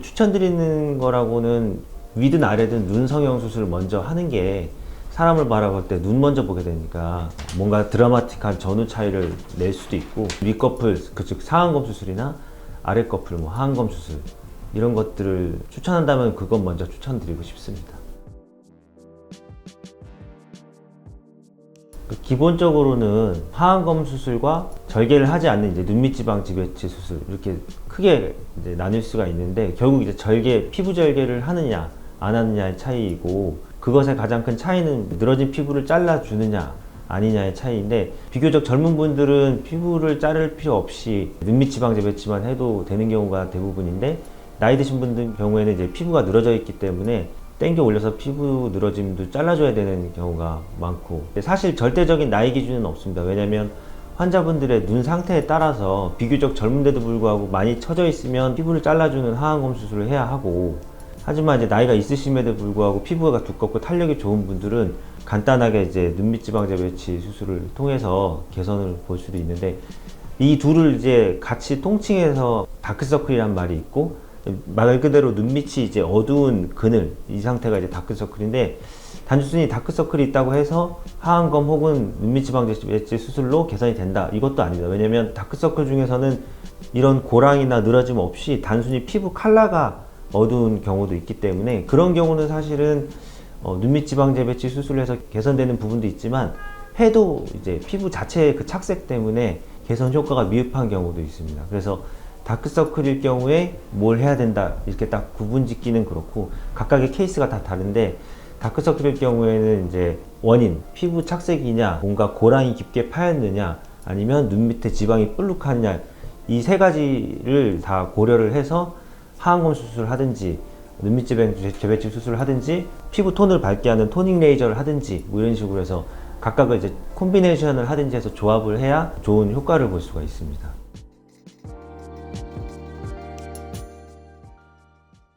추천드리는 거라고는 위든 아래든 눈 성형 수술을 먼저 하는 게 사람을 바라볼 때 눈 먼저 보게 되니까 뭔가 드라마틱한 전후 차이를 낼 수도 있고 윗꺼풀 그 즉 상안검 수술이나 아랫꺼풀 뭐 하안검 수술 이런 것들을 추천한다면 그건 먼저 추천드리고 싶습니다. 기본적으로는 하안검 수술과 절개를 하지 않는 이제 눈밑지방 지배치 수술 이렇게 크게 나뉠 수가 있는데 결국 이제 절개 피부 절개를 하느냐 안 하느냐의 차이이고 그것의 가장 큰 차이는 늘어진 피부를 잘라 주느냐 아니냐의 차이인데 비교적 젊은 분들은 피부를 자를 필요 없이 눈밑지방 재배치만 해도 되는 경우가 대부분인데 나이 드신 분들 경우에는 이제 피부가 늘어져 있기 때문에 땡겨 올려서 피부 늘어짐도 잘라줘야 되는 경우가 많고. 사실 절대적인 나이 기준은 없습니다. 왜냐면 환자분들의 눈 상태에 따라서 비교적 젊은데도 불구하고 많이 처져 있으면 피부를 잘라주는 하안검 수술을 해야 하고. 하지만 이제 나이가 있으심에도 불구하고 피부가 두껍고 탄력이 좋은 분들은 간단하게 이제 눈밑 지방 재배치 수술을 통해서 개선을 볼 수도 있는데 이 둘을 이제 같이 통칭해서 다크서클이란 말이 있고 말 그대로 눈밑이 이제 어두운 그늘 이 상태가 이제 다크서클인데 단순히 다크서클이 있다고 해서 하안검 혹은 눈밑지방 재배치 수술로 개선이 된다 이것도 아닙니다 왜냐면 다크서클 중에서는 이런 고랑이나 늘어짐 없이 단순히 피부 컬러가 어두운 경우도 있기 때문에 그런 경우는 사실은 어, 눈밑 지방 재배치 수술을 해서 개선되는 부분도 있지만 해도 이제 피부 자체의 그 착색 때문에 개선 효과가 미흡한 경우도 있습니다. 그래서 다크서클일 경우에 뭘 해야 된다 이렇게 딱 구분 짓기는 그렇고 각각의 케이스가 다 다른데 다크서클일 경우에는 이제 원인 피부 착색이냐 뭔가 고랑이 깊게 파였느냐 아니면 눈 밑에 지방이 볼록하냐 이 세 가지를 다 고려를 해서 하안검 수술을 하든지 눈밑 재배- 재배치 수술을 하든지 피부 톤을 밝게 하는 토닝 레이저를 하든지 뭐 이런 식으로 해서 각각을 이제 콤비네이션을 하든지 해서 조합을 해야 좋은 효과를 볼 수가 있습니다.